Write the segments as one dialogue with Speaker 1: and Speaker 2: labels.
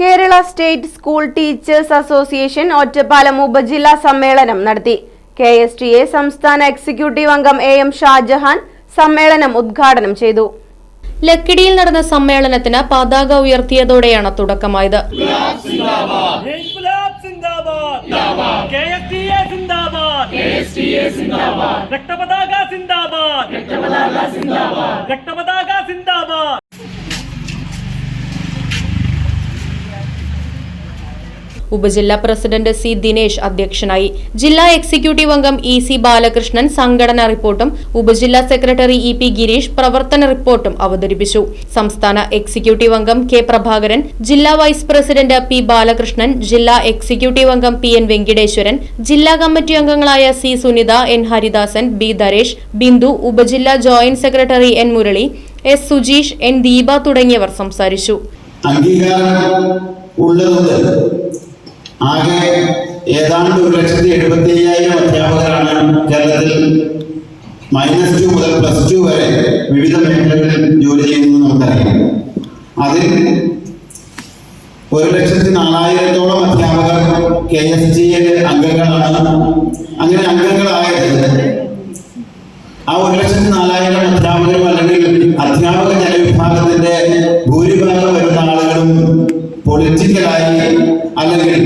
Speaker 1: Kerala state school teachers association Ottapalam ഉപജില്ലാ സമ്മേളനം നടത്തി. കെ എസ് ടി എ സംസ്ഥാന എക്സിക്യൂട്ടീവ് അംഗം എ എം ഷാജഹാൻ സമ്മേളനം ഉദ്ഘാടനം ചെയ്തു.
Speaker 2: ലക്കിടിയിൽ നടന്ന സമ്മേളനത്തിന് പതാക ഉയർത്തിയതോടെയാണ് തുടക്കമായത്.
Speaker 3: ഇൻക്ലാബ് സിന്ദാബാദ്. കെഎസ്ടിഎ സിന്ദാബാദ്. രക്തപതാക സിന്ദാബാദ്. രക്തപതാക
Speaker 2: ഉപജില്ലാ പ്രസിഡന്റ് സി ദിനേശ് അധ്യക്ഷനായി. ജില്ലാ എക്സിക്യൂട്ടീവ് അംഗം ഇ സി ബാലകൃഷ്ണൻ സംഘടനാ റിപ്പോർട്ടും ഉപജില്ലാ സെക്രട്ടറി ഇ പി ഗിരീഷ് പ്രവർത്തന റിപ്പോർട്ടും അവതരിപ്പിച്ചു. സംസ്ഥാന എക്സിക്യൂട്ടീവ് അംഗം കെ പ്രഭാകരൻ ജില്ലാ വൈസ് പ്രസിഡന്റ് പി ബാലകൃഷ്ണൻ ജില്ലാ എക്സിക്യൂട്ടീവ് അംഗം പി എൻ വെങ്കിടേശ്വരൻ ജില്ലാ കമ്മിറ്റി അംഗങ്ങളായ C Sunitha N Haridasan B Daresh Bindu ഉപജില്ലാ joint secretary N Murali S Sujeesh N Deepa തുടങ്ങിയവർ സംസാരിച്ചു.
Speaker 4: അംഗീകാരം ഉള്ളതുകൊണ്ട് ആകെ ഏതാണ്ട് ഒരു ലക്ഷത്തി എഴുപത്തി അയ്യായിരം അധ്യാപകരാണ് കേരളത്തിൽ മൈനസ് ടു മുതൽ പ്ലസ് ടു വരെ വിവിധ മേഖലകളിൽ ജോലി ചെയ്യുന്നത് നമുക്കറിയാം. അതിൽ ഒരു ലക്ഷത്തി നാലായിരത്തോളം അധ്യാപകർ കെ എസ് ജി അംഗങ്ങളാണ്. പൊളിറ്റിക്കലായി അല്ലെങ്കിൽ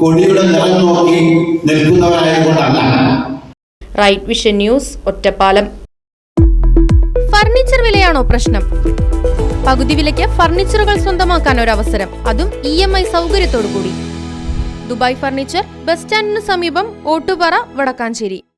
Speaker 4: കൊടിയുടെ നിറം നോക്കി നിൽക്കുന്നവരായതുകൊണ്ടല്ല.
Speaker 2: Right vision news Ottapalam. Furniture വിലയാണോ പ്രശ്നം? പകുതി വിലയ്ക്ക് ഫർണിച്ചറുകൾ സ്വന്തമാക്കാൻ ഒരു അവസരം അതും ഇ എം ഐ സൗകര്യത്തോടു കൂടി ദുബായ് ഫർണിച്ചർ ബസ് സ്റ്റാൻഡിന് സമീപം ഓട്ടുപാറ വടക്കാഞ്ചേരി.